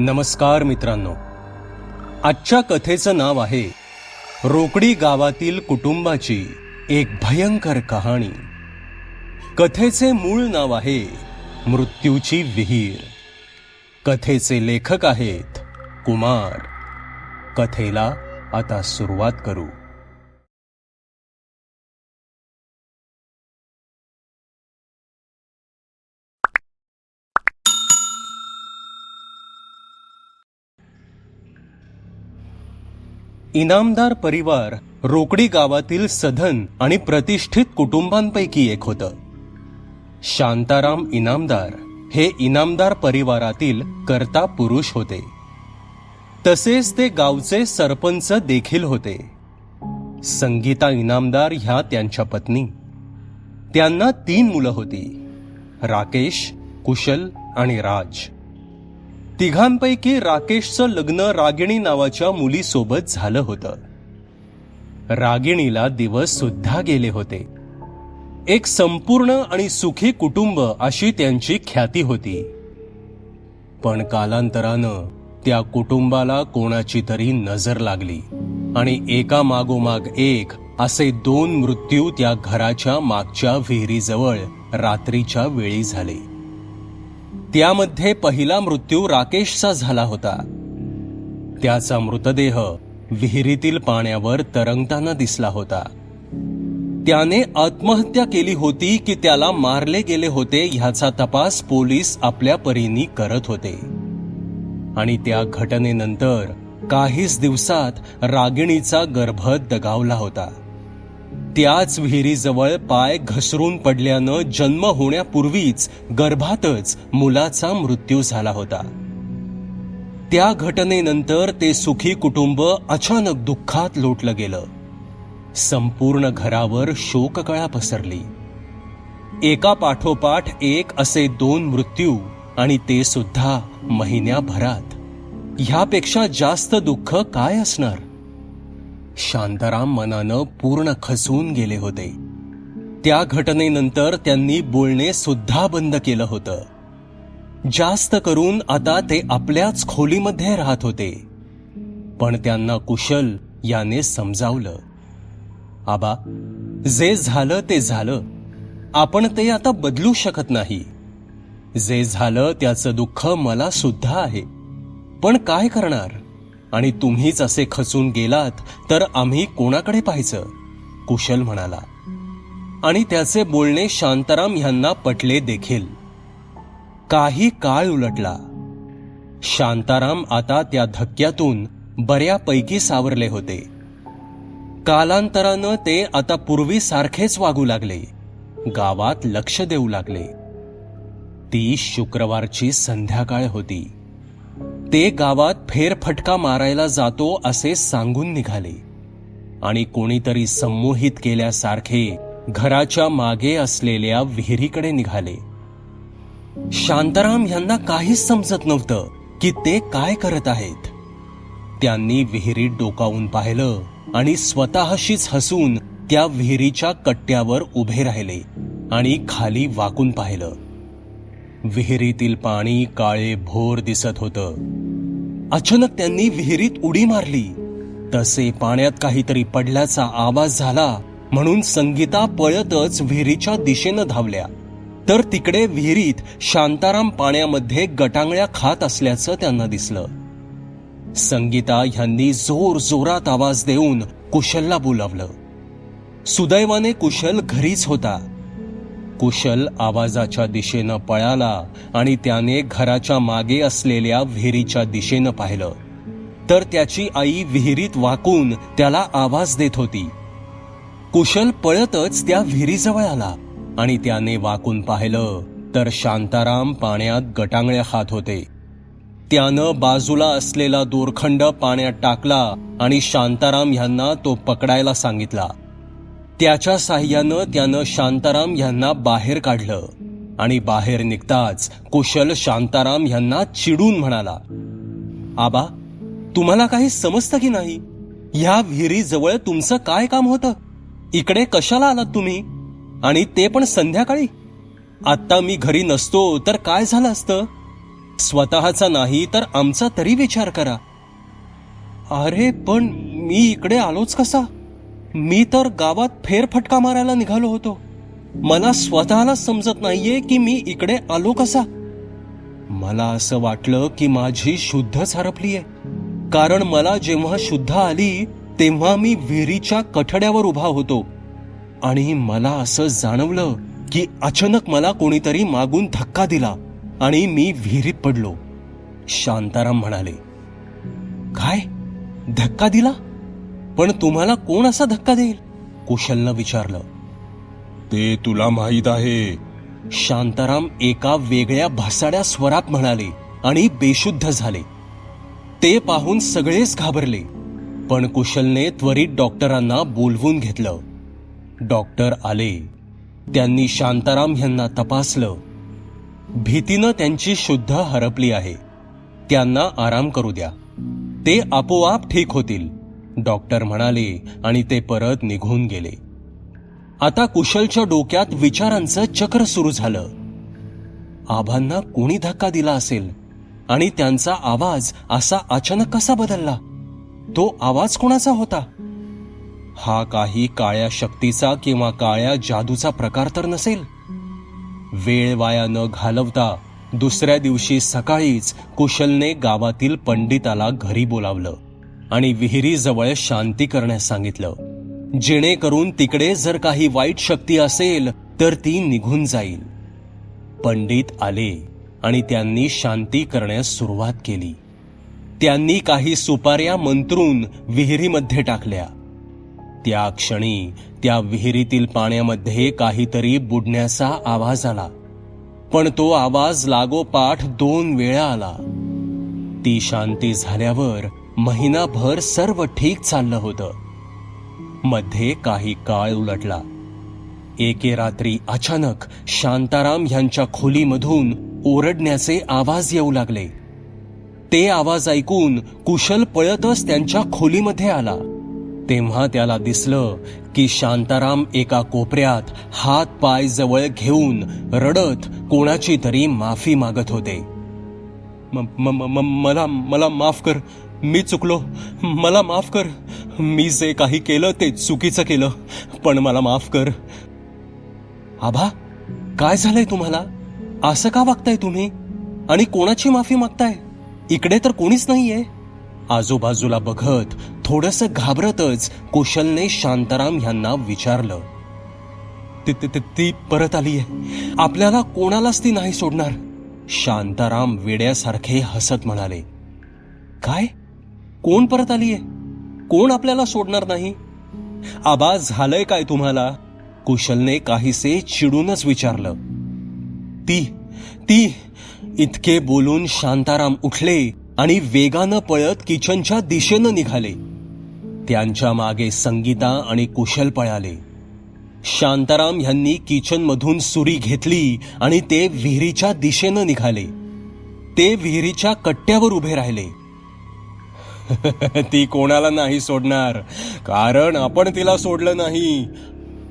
नमस्कार मित्रांनो. आजच्या कथेचं नाव आहे रोकडी गावातील कुटुंबाची एक भयंकर कहाणी. कथेचे मूळ नाव आहे मृत्यूची विहीर. कथेचे लेखक आहेत कुमार. कथेला आता सुरुवात करू. इनामदार परिवार रोकडी गावातील सधन आणि प्रतिष्ठित कुटुंबांपैकी एक होतं. शांताराम इनामदार हे इनामदार परिवारातील कर्ता पुरुष होते. तसेच ते गावचे सरपंच देखील होते. संगीता इनामदार ह्या त्यांच्या पत्नी. त्यांना तीन मुलं होती. राकेश कुशल आणि राज. तिघांपैकी राकेशचं लग्न रागिणी नावाच्या मुलीसोबत झालं होतं. रागिणीला दिवस सुद्धा गेले होते. एक संपूर्ण आणि सुखी कुटुंब अशी त्यांची ख्याती होती. पण कालांतरानं त्या कुटुंबाला कोणाची तरी नजर लागली आणि एका मागोमाग एक असे दोन मृत्यू त्या घराच्या मागच्या विहिरीजवळ रात्रीच्या वेळी झाले. त्यामध्ये पहिला मृत्यू राकेशचा झाला होता. त्याचा मृतदेह विहिरीतील पाण्यावर तरंगताना दिसला होता. त्याने आत्महत्या केली होती की त्याला मारले गेले होते ह्याचा तपास पोलीस आपल्या परीने करत होते. आणि त्या घटनेनंतर काहीच दिवसात रागिणीचा गर्भ दगावला होता. त्याच विहिरीजवळ पाय घसरून पडल्यानं जन्म होण्यापूर्वीच गर्भातच मुलाचा मृत्यू झाला होता. त्या घटनेनंतर ते सुखी कुटुंब अचानक दुःखात लोटलं गेलं. संपूर्ण घरावर शोककळा पसरली. एका पाठोपाठ एक असे दोन मृत्यू आणि ते सुद्धा महिन्याभरात. ह्यापेक्षा जास्त दुःख काय असणार? शांताराम मनानं पूर्ण खचून गेले होते. त्या घटनेनंतर त्यांनी बोलणे सुद्धा बंद केलं होतं. जास्त करून आता ते आपल्याच खोलीमध्ये राहत होते. पण त्यांना कुशल याने समजावलं. आबा जे झालं ते झालं. आपण ते आता बदलू शकत नाही. जे झालं त्याचं दुःख मला सुद्धा आहे. पण काय करणार? आणि तुम्हीच असे खचून गेलात तर आम्ही कोणाकडे पाहायचं? कुशल म्हणाला. आणि त्याचे बोलणे शांताराम ह्यांना पटले देखील. काही काळ उलटला. शांताराम आता त्या धक्क्यातून बऱ्यापैकी सावरले होते. कालांतरानं ते आता पूर्वीसारखेच वागू लागले. गावात लक्ष देऊ लागले. ती शुक्रवारची संध्याकाळ होती. ते गावात फेरफटका मारायला जातो असे सांगून निघाले. आणि कोणीतरी संमोहित केल्यासारखे घराच्या मागे असलेल्या विहिरीकडे निघाले. शांताराम यांना काहीच समजत नव्हतं की ते काय करत आहेत. त्यांनी विहिरीत डोकावून पाहिलं आणि स्वतःशीच हसून त्या विहिरीच्या कट्ट्यावर उभे राहिले आणि खाली वाकून पाहिलं. विहिरीतील पाणी काळे भोर दिसत होतं. अचानक त्यांनी विहिरीत उडी मारली. तसे पाण्यात काहीतरी पडल्याचा आवाज झाला म्हणून संगीता पळतच विहिरीच्या दिशेनं धावल्या. तर तिकडे विहिरीत शांताराम पाण्यामध्ये गटांगळ्या खात असल्याचं त्यांना दिसलं. संगीता ह्यांनी जोर जोरात आवाज देऊन कुशलला बोलावलं. सुदैवाने कुशल घरीच होता. कुशल आवाजाच्या दिशेनं पळाला आणि त्याने घराच्या मागे असलेल्या विहिरीच्या दिशेनं पाहिलं. तर त्याची आई विहिरीत वाकून त्याला आवाज देत होती. कुशल पळतच त्या विहिरीजवळ आला आणि त्याने वाकून पाहिलं तर शांताराम पाण्यात गटांगळ्या खात होते. त्यानं बाजूला असलेला दोरखंड पाण्यात टाकला आणि शांताराम ह्यांना तो पकडायला सांगितला. त्याच्या साह्यानं त्यानं शांताराम ह्यांना बाहेर काढलं. आणि बाहेर निघताच कुशल शांताराम ह्यांना चिडून म्हणाला आबा तुम्हाला काही समजतं की नाही? ह्या विहिरीजवळ तुमचं काय काम होतं? इकडे कशाला आलात तुम्ही? आणि ते पण संध्याकाळी? आत्ता मी घरी नसतो तर काय झालं असतं? स्वतःचा नाही तर आमचा तरी विचार करा. अरे पण मी इकडे आलोच कसा? मी तर गावात फेरफटका मारायला निघालो होतो. मला स्वतःला समजत नाहीये की मी इकडे आलो कसा. मला असं वाटलं की माझी शुद्धच हरपलीये कारण मला जेव्हा शुद्ध आली तेव्हा मी विहिरीच्या कठड्यावर उभा होतो. आणि मला असं जाणवलं की अचानक मला कोणीतरी मागून धक्का दिला आणि मी विहिरीत पडलो. शांताराम म्हणाले काय? धक्का दिला? पण तुम्हाला कोण असा धक्का देईल? कुशलनं विचारलं. ते तुला माहीत आहे. शांताराम एका वेगळ्या भासाड्या स्वरात म्हणाले आणि बेशुद्ध झाले. ते पाहून सगळेच घाबरले. पण कुशलने त्वरित डॉक्टरांना बोलवून घेतलं. डॉक्टर आले. त्यांनी शांताराम यांना तपासलं. भीतीनं त्यांची शुद्ध हरपली आहे. त्यांना आराम करू द्या. ते आपोआप ठीक होतील. डॉक्टर म्हणाले आणि ते परत निघून गेले. आता कुशलच्या डोक्यात विचारांचं चक्र सुरू झालं. आभांना कोणी धक्का दिला असेल? आणि त्यांचा आवाज असा अचानक कसा बदलला? तो आवाज कोणाचा होता? हा काही काळ्या शक्तीचा किंवा काळ्या जादूचा प्रकार तर नसेल? वेळ वाया न घालवता दुसऱ्या दिवशी सकाळीच कुशलने गावातील पंडिताला घरी बोलावलं. आणि विहिरीजवळ शांती करण्यास सांगितलं. जेणेकरून तिकडे जर काही वाईट शक्ती असेल तर ती निघून जाईल. पंडित आले आणि त्यांनी शांती करण्यास सुरुवात केली. त्यांनी काही सुपाऱ्या मंत्रून विहिरीमध्ये टाकल्या. त्या क्षणी त्या विहिरीतील पाण्यामध्ये काहीतरी बुडण्याचा आवाज आला. पण तो आवाज लागोपाठ दोन वेळा आला. ती शांती झाल्यावर महिनाभर सर्व ठीक चाललं होतं. मध्ये काही काळ उलटला. एके रात्री अचानक शांताराम यांच्या खोलीमधून ओरडण्याचे आवाज येऊ लागले. ते आवाज ऐकून कुशल पळतच त्यांच्या खोलीमध्ये आला. तेव्हा त्याला दिसलं की शांताराम एका कोपऱ्यात हात पाय जवळ घेऊन रडत कोणाची तरी माफी मागत होते. म- म- म- म- मला मला माफ कर. मी चुकलो. मला माफ कर. मी जे काही केलं ते चुकीचं केलं. पण मला माफ कर. आभा काय झालंय तुम्हाला? असं का वागताय तुम्ही? आणि कोणाची माफी मागताय? इकडे तर कोणीच नाहीये. आजूबाजूला बघत थोडस घाबरतच कुशलने शांताराम यांना विचारलं. ती- ती- ती- ती परत आलीये. आपल्याला कोणालाच ती नाही सोडणार. शांताराम वेड्यासारखे हसत म्हणाले. काय? कोण परत आलीये? कोण आपल्याला सोडणार नाही? आबा झालंय काय तुम्हाला? कुशलने काहीसे चिडूनच विचारलं. ती ती इतके बोलून शांताराम उठले आणि वेगानं पळत किचनच्या दिशेनं निघाले. त्यांच्या मागे संगीता आणि कुशल पळाले. शांताराम यांनी किचनमधून सुरी घेतली आणि ते विहिरीच्या दिशेनं निघाले. ते विहिरीच्या कट्ट्यावर उभे राहिले. ती कोणाला नाही सोडणार. कारण आपण तिला सोडलं नाही.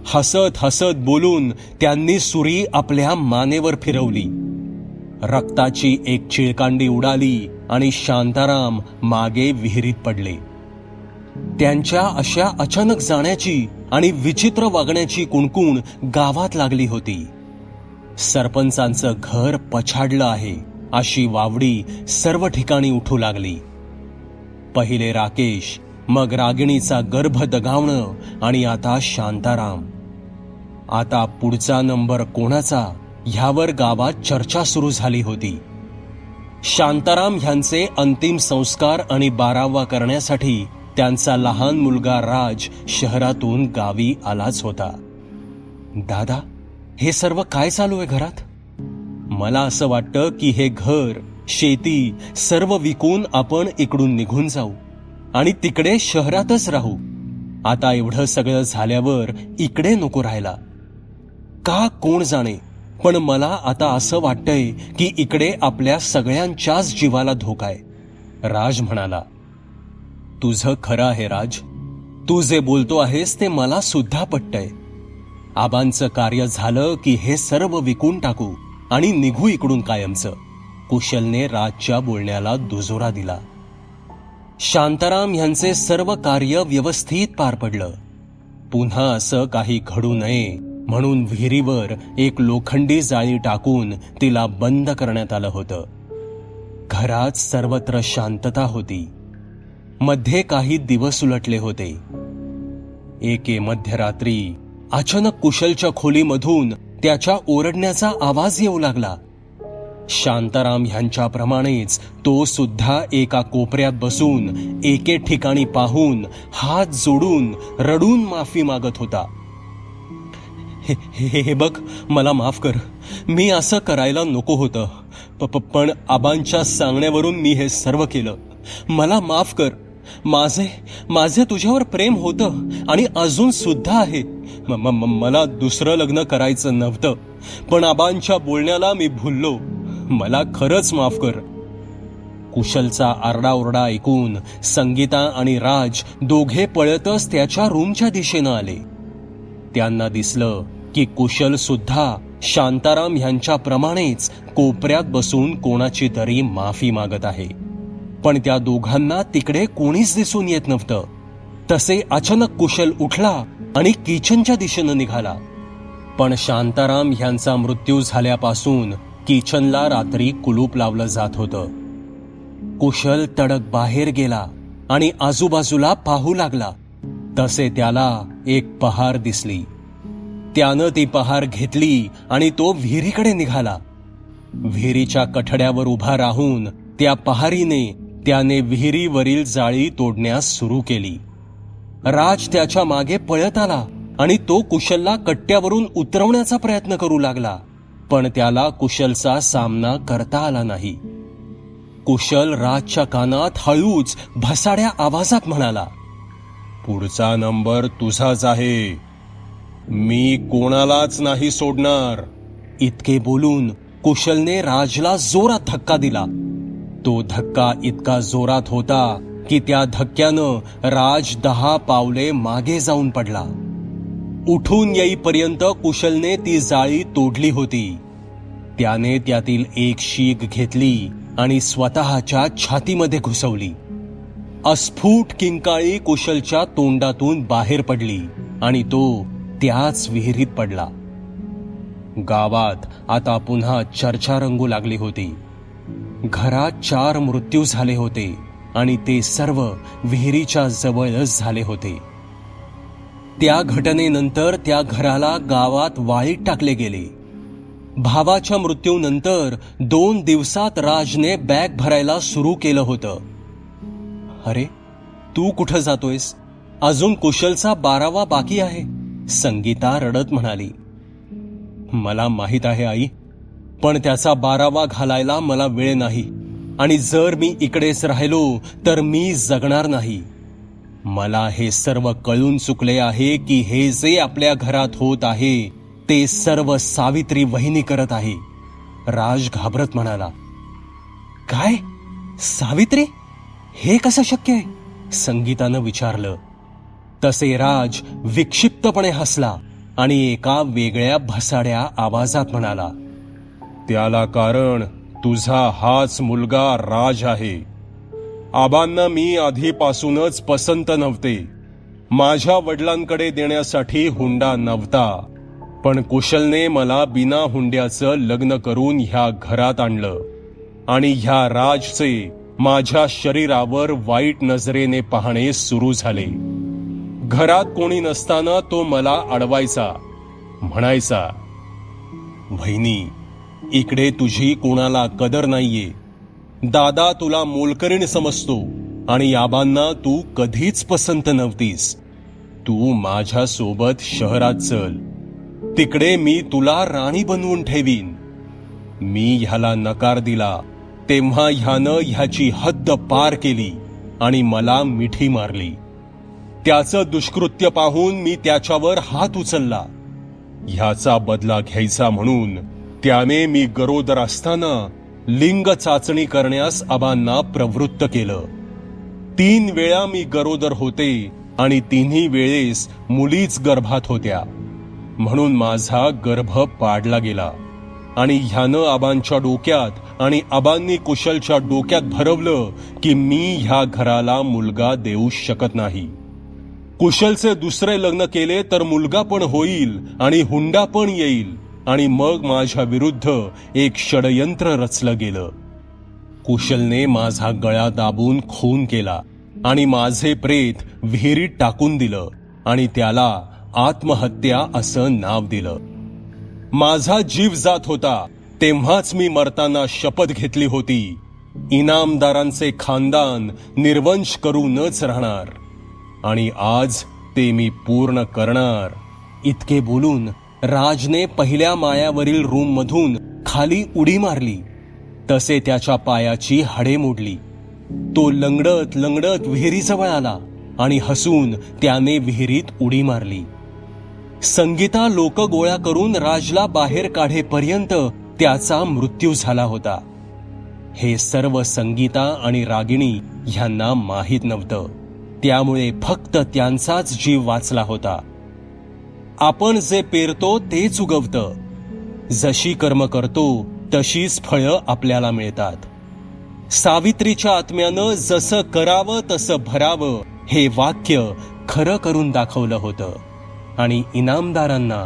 हसत हसत बोलून त्यांनी सुरी आपल्या मानेवर फिरवली. रक्ताची एक चिळकांडी उडाली आणि शांताराम मागे विहिरीत पडले. त्यांच्या अशा अचानक जाण्याची आणि विचित्र वागण्याची कुणकुण गावात लागली होती. सरपंचांचं घर पछाडलं आहे अशी वावडी सर्व ठिकाणी उठू लागली. पहिले राकेश मग रागिणीचा गर्भ दगावणं आणि आता शांताराम. आता पुढचा नंबर कोणाचा? ह्यावर गावात चर्चा सुरू झाली होती. शांताराम ह्यांचे अंतिम संस्कार आणि बारावा करण्यासाठी त्यांचा लहान मुलगा राज शहरातून गावी आलाच होता. दादा हे सर्व काय चालू आहे घरात? मला असं वाटतं की हे घर शेती सर्व विकून आपण इकडून निघून जाऊ आणि तिकडे शहरातच राहू. आता एवढं सगळं झाल्यावर इकडे नको राहायला. का कोण जाणे? पण मला आता असं वाटतंय की इकडे आपल्या सगळ्यांच्याच जीवाला धोका आहे. राज म्हणाला तुझं खरं आहे राज. तू जे बोलतो आहेस ते मला सुद्धा पटतंय. आबांचं कार्य झालं की हे सर्व विकून टाकू आणि निघू इकडून कायमचं. कुशलने राजच्या बोलण्याला दुजोरा दिला. शांताराम यांचे सर्व कार्य व्यवस्थित पार पडलं. पुन्हा असं काही घडू नये म्हणून विहिरीवर एक लोखंडी जाळी टाकून तिला बंद करण्यात आलं होतं. घरात सर्वत्र शांतता होती. मध्ये काही दिवस उलटले होते. एके मध्यरात्री अचानक कुशलच्या खोलीमधून त्याच्या ओरडण्याचा आवाज येऊ लागला. शांताराम ह्यांच्याप्रमाणेच तो सुद्धा एका कोपऱ्यात बसून एके ठिकाणी पाहून हात जोडून रडून माफी मागत होता. हे हे- हे बघ मला माफ कर. मी असं करायला नको होतं. पण आबांच्या सांगण्यावरून मी हे सर्व केलं. मला माफ कर. माझे माझे तुझ्यावर प्रेम होतं आणि अजून सुद्धा आहे. म- म- मला दुसरं लग्न करायचं नव्हतं. पण आबांच्या बोलण्याला मी भुललो. मला खरंच माफ कर. कुशलचा आरडाओरडा ऐकून संगीता आणि राज दोघे पळतच त्याच्या रूमच्या दिशेनं आले. त्यांना दिसलं की कुशल सुद्धा शांताराम ह्यांच्याप्रमाणेच कोपऱ्यात बसून कोणाची तरी माफी मागत आहे. पण त्या दोघांना तिकडे कोणीच दिसून येत नव्हतं. तसे अचानक कुशल उठला आणि किचनच्या दिशेनं निघाला. पण शांताराम ह्यांचा मृत्यू झाल्यापासून किचनला रात्री कुलूप लावलं जात होतं. कुशल तडक बाहेर गेला आणि आजूबाजूला पाहू लागला. तसे त्याला एक पहार दिसली. त्यानं ती पहार घेतली आणि तो विहिरीकडे निघाला. विहिरीच्या कठड्यावर उभा राहून त्या पहारीने त्याने विहिरीवरील जाळी तोडण्यास सुरू केली. राज त्याच्यामागे पळत आला आणि तो कुशलला कट्ट्यावरून उतरवण्याचा प्रयत्न करू लागला. पण त्याला कुशलचा सामना करता आला नाही. कुशल राजच्या कानात हळूच भसाड्या आवाजात म्हणाला पुढचा नंबर तुझाच आहे. मी कोणालाच नाही सोडणार. इतके बोलून कुशलने राजला जोरात धक्का दिला. तो धक्का इतका जोरात होता की त्या धक्क्यानं राज दहा पावले मागे जाऊन पडला. उठून येईपर्यंत कुशलने ती जाळी तोडली होती. त्याने त्यातील एक शीग घेतली आणि स्वतःच्या छातीमध्ये घुसवली. अस्फुट किंकाळी कुशलच्या तोंडातून बाहेर पडली आणि तो त्याच विहिरीत पडला. गावात आता पुन्हा चर्चा रंगू लागली होती. घरात चार मृत्यू झाले होते आणि ते सर्व विहिरीच्या जवळच झाले होते. त्या घटनेनंतर त्या घराला गावात वाळीत टाकले गेले. भावाच्या मृत्यूनंतर दोन दिवसात राजने बॅग भरायला सुरू केलं होतं. अरे तू कुठं जातोयस? अजून कुशलचा बारावा बाकी आहे संगीता रडत म्हणाली. मला माहीत आहे आई पण त्याचा बारावा घालायला मला वेळ नाही आणि जर मी इकडेच राहिलो तर मी जगणार नाही. मला हे सर्व कळून चुकले आहे की हे जे आपल्या घरात होत आहे ते सर्व सावित्री वहिनी करत आहे. राज घाबरत म्हणाला काय? सावित्री? हे कसं शक्य आहे? संगीतानं विचारलं. तसे राज विक्षिप्तपणे हसला आणि एका वेगळ्या भसाड्या आवाजात म्हणाला त्याला कारण तुझा हाच मुलगा राज आहे. आबांना मी आधीपासूनच पसंत नव्हते. माझ्या वडिलांकडे देण्यासाठी हुंडा नव्हता. पण कुशलने मला बिना हुंड्याचं लग्न करून ह्या घरात आणलं. आणि ह्या राजचे माझ्या शरीरावर वाईट नजरेने पाहणे सुरू झाले. घरात कोणी नसताना तो मला अडवायचा म्हणायचा वहिनी इकडे तुझी कोणाला कदर नाहीये. दादा तुला मोलकरीण समजतो आणि आबांना तू कधीच पसंत नव्हतीस. तू माझ्या सोबत शहरात चल. तिकडे मी तुला राणी बनवून ठेवीन. मी ह्याला नकार दिला तेव्हा ह्यानं ह्याची हद्द पार केली आणि मला मिठी मारली. त्याचं दुष्कृत्य पाहून मी त्याच्यावर हात उचलला. ह्याचा बदला घ्यायचा म्हणून त्याने मी गरोदर असताना लिंग चाचणी करण्यास आबांना प्रवृत्त केलं. तीन वेळा मी गरोदर होते आणि तिन्ही वेळेस मुलीच गर्भात होत्या. म्हणून माझा गर्भ पाडला गेला. आणि ह्यानं आबांच्या डोक्यात आणि आबांनी कुशलच्या डोक्यात भरवलं की मी ह्या घराला मुलगा देऊ शकत नाही. कुशलचे दुसरे लग्न केले तर मुलगा पण होईल आणि हुंडा पण येईल. आणि मग माझ्या विरुद्ध एक षडयंत्र रचलं गेलं. कुशलने माझा गळा दाबून खून केला आणि माझे प्रेत विहिरीत टाकून दिलं आणि त्याला आत्महत्या असं नाव दिलं. माझा जीव जात होता तेव्हाच मी मरताना शपथ घेतली होती. इनामदारांचे खानदान निर्वंश करूनच राहणार. आणि आज ते मी पूर्ण करणार. इतके बोलून राजने पहिल्या माळ्यावरील रूममधून खाली उडी मारली. तसे त्याच्या पायाची हाडे मोडली. तो लंगडत लंगडत विहिरीजवळ आला आणि हसून त्याने विहिरीत उडी मारली. संगीता लोक गोळा करून राजला बाहेर काढेपर्यंत त्याचा मृत्यू झाला होता. हे सर्व संगीता आणि रागिणी ह्यांना माहीत नव्हतं. त्यामुळे फक्त त्यांचाच जीव वाचला होता. आपण जे पेरतो तेच उगवतं. जशी कर्म करतो तशीच फळं आपल्याला मिळतात. सावित्रीच्या आत्म्यानं जसं करावं तसं भरावं हे वाक्य खरं करून दाखवलं होतं. आणि इनामदारांना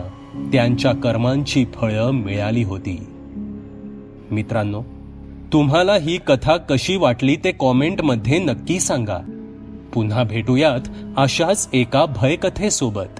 त्यांच्या कर्मांची फळं मिळाली होती. मित्रांनो तुम्हाला ही कथा कशी वाटली ते कॉमेंटमध्ये नक्की सांगा. पुन्हा भेटूयात अशाच एका भयकथेसोबत.